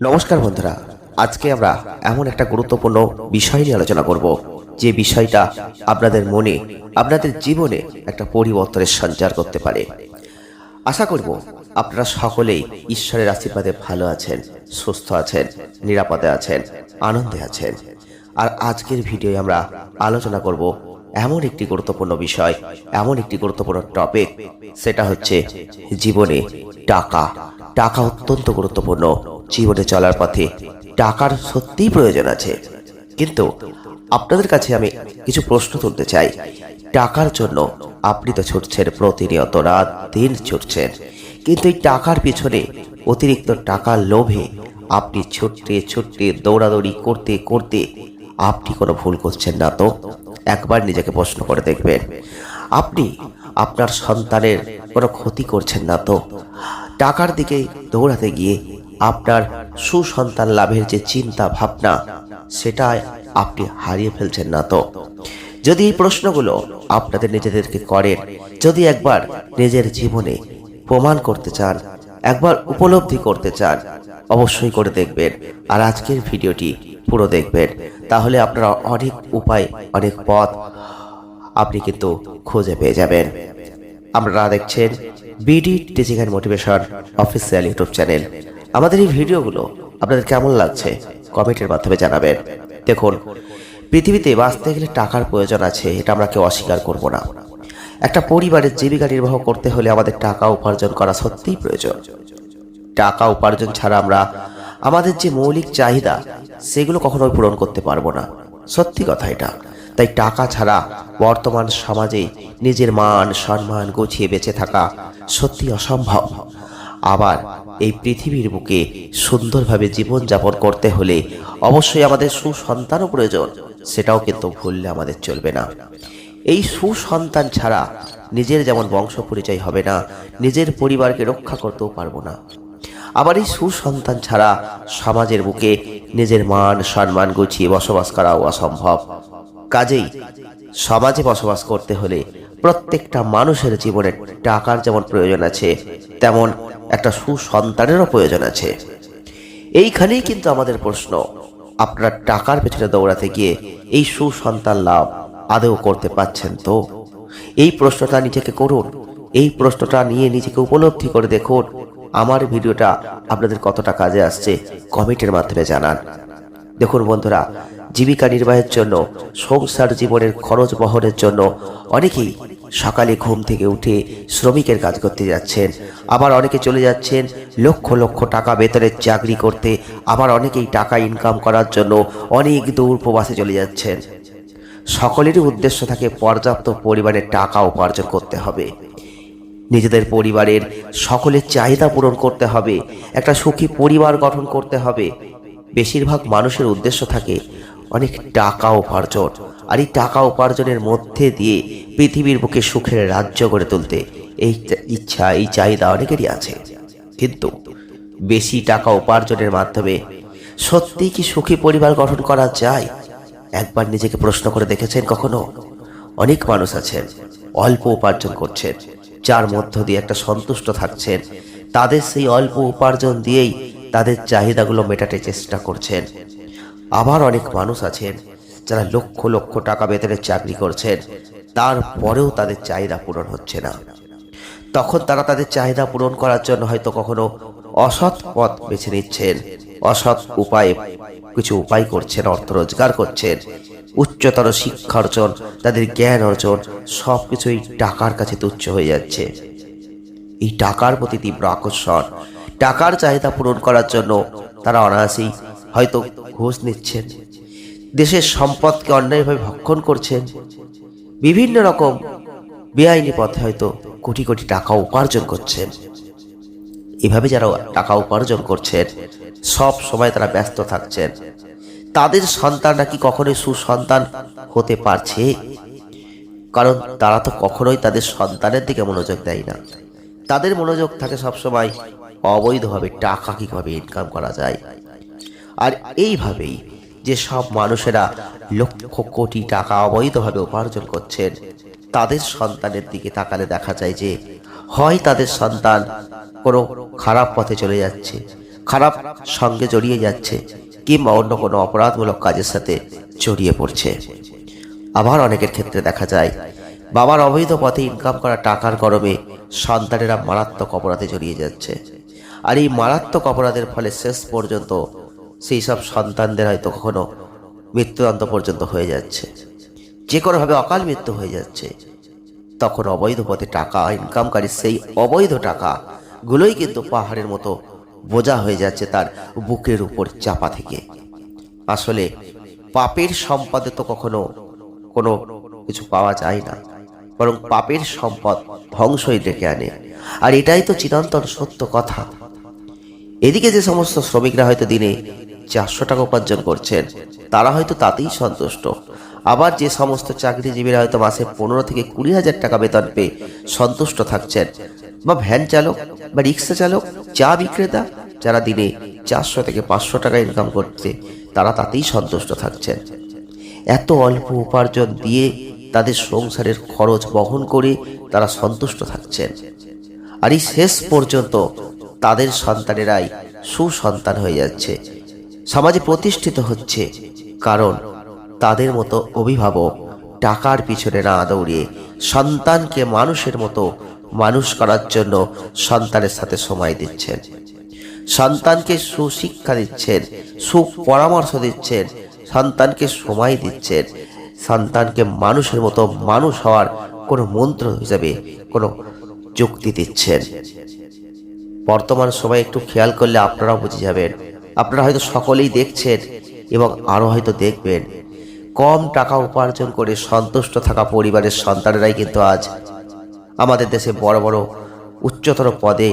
নমস্কার বন্ধুরা, আজকে আমরা এমন একটা গুরুত্বপূর্ণ বিষয় নিয়ে আলোচনা করব। যে বিষয়টা আপনাদের মনে, আপনাদের জীবনে একটা পরিবর্তনের সঞ্চার করতে পারে। আশা করব আপনারা সকলেই ঈশ্বরের আশীর্বাদে ভালো আছেন, সুস্থ আছেন, নিরাপদে আছেন, আনন্দে আছেন। আর আজকের ভিডিওয়ে আমরা আলোচনা করব এমন একটি গুরুত্বপূর্ণ বিষয়, এমন একটি গুরুত্বপূর্ণ টপিক সেটা হচ্ছে জীবনে টাকা। টাকা অত্যন্ত গুরুত্বপূর্ণ। জীবনে চলার পথে টাকার সত্যিই প্রয়োজন আছে। কিন্তু আপনাদের কাছে আমি কিছু প্রশ্ন তুলতে চাই। টাকার জন্য আপনি তো ছুটছেন প্রতিনিয়ত রাত, দিন ছুটছেন। কিন্তু এই টাকার পিছনে অতিরিক্ত টাকার লোভে আপনি ছুটতে ছুটতে, দৌড়াদৌড়ি করতে করতে আপনি কোনো ভুল করছেন না তো? একবার নিজেকে প্রশ্ন করে দেখবেন। আপনি আপনার সন্তানের কোনো ক্ষতি করছেন না তো? টাকার দিকে দৌড়াতে গিয়ে আপনার সুসন্তান লাভের যে চিন্তা ভাবনা, সেটাই আপনি হারিয়ে ফেলছেন না তো? যদি এই প্রশ্নগুলো আপনাদের নিজেদেরকে করেন, যদি একবার নিজের জীবনে প্রমাণ করতে চান, একবার উপলব্ধি করতে চান, অবশ্যই করে দেখবেন। আর আজকের ভিডিওটি পুরো দেখবেন। তাহলে আপনারা অনেক উপায়, অনেক পথ আপনি কিন্তু খুঁজে পেয়ে যাবেন। আপনারা দেখছেন BD teaching and motivation official YouTube channel আমাদের এই ভিডিওগুলো আপনাদের কেমন লাগছে কমেন্টের মাধ্যমে জানাবেন। দেখুন, পৃথিবীতে বাঁচতে গেলে টাকার প্রয়োজন আছে, এটা আমরা কেউ অস্বীকার করব না। একটা পরিবারের জীবিকা নির্বাহ করতে হলে আমাদের টাকা উপার্জন করা সত্যিই প্রয়োজন। টাকা উপার্জন ছাড়া আমরা, আমাদের যে মৌলিক চাহিদা, সেগুলো কখনোই পূরণ করতে পারব না। সত্যি কথা এটা। তাই টাকা ছাড়া বর্তমান সমাজে নিজের মান, সম্মান গুছিয়ে বেঁচে থাকা সত্যি অসম্ভব। আবার এই পৃথিবীর বুকে সুন্দরভাবে জীবনযাপন করতে হলে অবশ্যই আমাদের সুসন্তানও প্রয়োজন। সেটাও কিন্তু ভুললে আমাদের চলবে না। এই সুসন্তান ছাড়া নিজের যেমন বংশ পরিচয় হবে না, নিজের পরিবারকে রক্ষা করতেও পারব না। আবার এই সুসন্তান ছাড়া সমাজের বুকে নিজের মান, সম্মান গুছিয়ে বসবাস করাও অসম্ভব। কাজেই সমাজে বসবাস করতে হলে প্রত্যেকটা মানুষের জীবনে টাকার যেমন প্রয়োজন আছে, তেমন একটা সুসন্তানেরও প্রয়োজন আছে। এইখানেই কিন্তু আমাদের প্রশ্ন, আপনারা টাকার পেছনে দৌড়াতে গিয়ে এই সুসন্তান লাভ আদৌ করতে পাচ্ছেন তো? এই প্রশ্নটা নিজেকে করুন, এই প্রশ্নটা নিয়ে নিজেকে উপলব্ধি করে দেখুন, আমার ভিডিওটা আপনাদের কতটা কাজে আসছে কমেন্টের মাধ্যমে জানান। দেখুন বন্ধুরা, জীবিকা নির্বাহের জন্য, সংসার জীবনের খরচ বহনের জন্য অনেকেই সকালে ঘুম থেকে উঠে শ্রমিকের কাজ করতে যাচ্ছেন। আবার অনেকে চলে যাচ্ছেন লক্ষ লক্ষ টাকা বেতনের চাকরি করতে। আবার অনেকেই টাকা ইনকাম করার জন্য অনেক দূর প্রবাসে চলে যাচ্ছেন। সকলেরই উদ্দেশ্য থাকে পর্যাপ্ত পরিমাণে টাকা উপার্জন করতে হবে। নিজেদের পরিবারের সকলের চাহিদা পূরণ করতে হবে। একটা সুখী পরিবার গঠন করতে হবে। বেশিরভাগ মানুষের উদ্দেশ্য থাকে অনেক টাকা উপার্জন। আর এই টাকা উপার্জনের মধ্যে দিয়ে পৃথিবীর বুকে সুখের রাজ্য গড়ে তুলতে এই ইচ্ছা, এই চাহিদা অনেকেরই আছে। কিন্তু বেশি টাকা উপার্জনের মাধ্যমে সত্যি কি সুখী পরিবার গঠন করা যায়? একবার নিজেকে প্রশ্ন করে দেখেছেন কখনো? অনেক মানুষ আছেন, অল্প উপার্জন করছেন, যার মধ্য দিয়ে একটা সন্তুষ্ট থাকছেন। তাদের সেই অল্প উপার্জন দিয়েই তাদের চাহিদাগুলো মেটাতে চেষ্টা করছেন। আবার অনেক মানুষ আছেন যারা লক্ষ লক্ষ টাকা বেতনের চাকরি করছেন। তারপরেও তাদের চাহিদা পূরণ হচ্ছে না। তখন তারা তাদের চাহিদা পূরণ করার জন্য হয়তো কখনো অসৎ পথ বেছে নিচ্ছেন, অসৎ উপায়ে, কিছু উপায় করছেন, অর্থ রোজগার করছেন, উচ্চতর শিক্ষা অর্জন, তাদের জ্ঞান অর্জন সব কিছুই টাকার কাছে তুচ্ছ হয়ে যাচ্ছে। এই টাকার প্রতি তীব্র আকর্ষণ, টাকার চাহিদা পূরণ করার জন্য তারা অনায়াসেই হয়তো ঘুষ নিচ্ছেন। দেশের সম্পদকে অন্যায়ভাবে ভক্ষণ করছেন। বিভিন্ন রকম বেআইনি পথে হয়তো কোটি কোটি টাকা উপার্জন করছেন। এভাবে যারা টাকা উপার্জন করছেন, সব সময় তারা ব্যস্ত থাকছেন। তাদের সন্তানরা কি কখনোই সুসন্তান হতে পারছে? কারণ তারা তো কখনোই তাদের সন্তানের দিকে মনোযোগ দেয় না। তাদের মনোযোগ থাকে সবসময় অবৈধভাবে টাকা কীভাবে ইনকাম করা যায়? আর এইভাবেই যে সব মানুষেরা লক্ষ কোটি টাকা অবৈধভাবে উপার্জন করছেন, তাদের সন্তানের দিকে তাকালে দেখা যায় যে হয় তাদের সন্তান কোনো খারাপ পথে চলে যাচ্ছে, খারাপ সঙ্গে জড়িয়ে যাচ্ছে, কিংবা অন্য কোনো অপরাধমূলক কাজের সাথে জড়িয়ে পড়ছে। আবার অনেকের ক্ষেত্রে দেখা যায়, বাবার অবৈধ পথে ইনকাম করা টাকার গরমে সন্তানেরা মারাত্মক অপরাধে জড়িয়ে যাচ্ছে। আর এই মারাত্মক অপরাধের ফলে শেষ পর্যন্ত সেই সব সন্তানদের হয়তো কখনো মৃত্যুদণ্ড পর্যন্ত হয়ে যাচ্ছে। যে কোনোভাবে অকাল মৃত্যু হয়ে যাচ্ছে, তখন অবৈধ পথে টাকা ইনকামকারী সেই অবৈধ টাকা গুলোই কিন্তু পাহাড়ের মতো বোঝা হয়ে যাচ্ছে তার বুকের উপর চাপা থেকে। আসলে পাপের সম্পদে তো কখনো কোনো কিছু পাওয়া যায় না, বরং পাপের সম্পদ ধ্বংসই ডেকে আনে। আর এটাই তো চিরন্তন সত্য কথা। এদিকে যে সমস্ত শ্রমিকরা হয়তো দিনে চারশো টাকা উপার্জন করছেন। তারা হয়তো তাতেই সন্তুষ্ট। আবার যে সমস্ত চাকরিজীবীরা হয়তো মাসে পনেরো থেকে কুড়ি হাজার টাকা বেতন পেয়ে সন্তুষ্ট থাকছেন। বা ভ্যান চালক বা রিক্সা চালক, চা বিক্রেতা, যারা দিনে চারশো থেকে পাঁচশো টাকা ইনকাম করছে, তারা তাতেই সন্তুষ্ট থাকছেন। এত অল্প উপার্জন দিয়ে তাদের সংসারের খরচ বহন করে তারা সন্তুষ্ট থাকছেন। আর এই শেষ পর্যন্ত তাদের সন্তানেরাই সুসন্তান হয়ে যাচ্ছে। সমাজে প্রতিষ্ঠিত হচ্ছে, কারণ তাদের মতো অভিভাবক টাকার পিছনে না দৌড়িয়ে সন্তানকে মানুষের মতো মানুষ করার জন্য সন্তানের সাথে সময় দিচ্ছেন। সন্তানকে সুশিক্ষা দিচ্ছেন, সুপরামর্শ দিচ্ছেন, সন্তানকে সময় দিচ্ছেন। সন্তানকে মানুষের মতো মানুষ হওয়ার কোনো মন্ত্র হিসাবে কোনো যুক্তি দিচ্ছেন। বর্তমান সময়ে একটু খেয়াল করলে আপনারাও বুঝে যাবেন। আপনারা হয়তো সকলেই দেখছেন এবং আরও হয়তো দেখবেন। কম টাকা উপার্জন করে সন্তুষ্ট থাকা পরিবারের সন্তানেরাই কিন্তু আজ আমাদের দেশে বড় বড় উচ্চতর পদে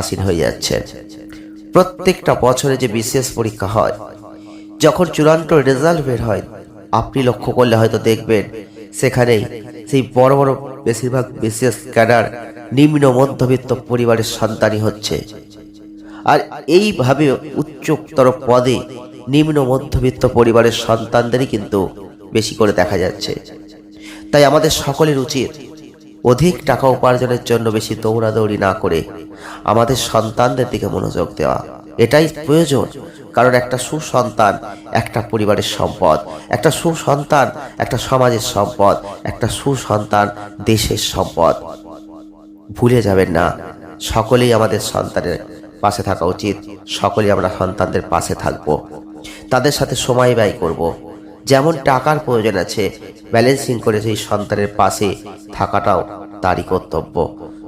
আসীন হয়ে যাচ্ছেন। প্রত্যেকটা বছরে যে বিশেষ পরীক্ষা হয়, যখন চূড়ান্ত রেজাল্ট বের হয়, আপনি লক্ষ্য করলে হয়তো দেখবেন সেখানেই সেই বড় বড় বেশিরভাগ বিশেষ ক্যাডার নিম্ন মধ্যবিত্ত পরিবারের সন্তানই হচ্ছে। আর এইভাবে উচ্চতর পদে নিম্ন মধ্যবিত্ত পরিবারের সন্তানদেরই কিন্তু বেশি করে দেখা যাচ্ছে। তাই আমাদের সকলের উচিত অধিক টাকা উপার্জনের জন্য বেশি দৌড়াদৌড়ি না করে আমাদের সন্তানদের দিকে মনোযোগ দেওয়া। এটাই প্রয়োজন, কারণ একটা সুসন্তান একটা পরিবারের সম্পদ, একটা সুসন্তান একটা সমাজের সম্পদ, একটা সুসন্তান দেশের সম্পদ। ভুলে যাবেন না, সকলেই আমাদের সন্তানের পাশে থাকা উচিত। সকলেই আমরা সন্তানদের পাশে থাকব। তাদের সাথে সময় ব্যয় করব। যেমন টাকার প্রয়োজন আছে ব্যালেন্সিং করে সেই সন্তানের পাশে থাকাটাও তারই কর্তব্য।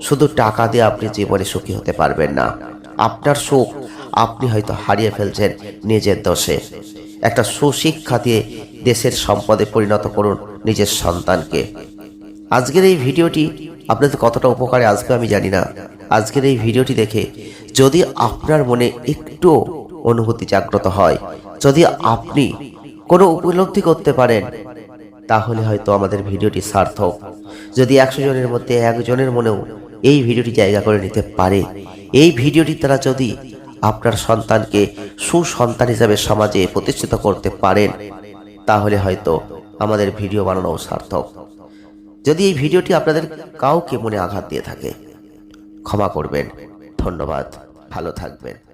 শুধু টাকা দিয়ে আপনি জীবনে সুখী হতে পারবেন না। আপনার সুখ আপনি হয়তো হারিয়ে ফেলছেন নিজের দোষে। একটা সুশিক্ষা দিয়ে দেশের সম্পদে পরিণত করুন নিজের সন্তানকে। আজকের এই ভিডিওটি আপনাদের কতটা উপকারে আসবে আমি জানি না। আজকের এই ভিডিওটি দেখে যদি আপনার মনে একটু অনুভূতি জাগ্রত হয়, যদি আপনি কোনো উপলব্ধি করতে পারেন, তাহলে হয়তো আমাদের ভিডিওটি সার্থক। যদি একশো জনের মধ্যে একজনের মনেও এই ভিডিওটি জায়গা করে নিতে পারে, এই ভিডিওটি তারা যদি আপনার সন্তানকে সুসন্তান হিসাবে সমাজে প্রতিষ্ঠিত করতে পারেন, তাহলে হয়তো আমাদের ভিডিও বানানোও সার্থক। যদি এই ভিডিওটি আপনাদের কাউকে মনে আঘাত দিয়ে থাকে ক্ষমা করবেন। ধন্যবাদ। ভালো থাকবেন।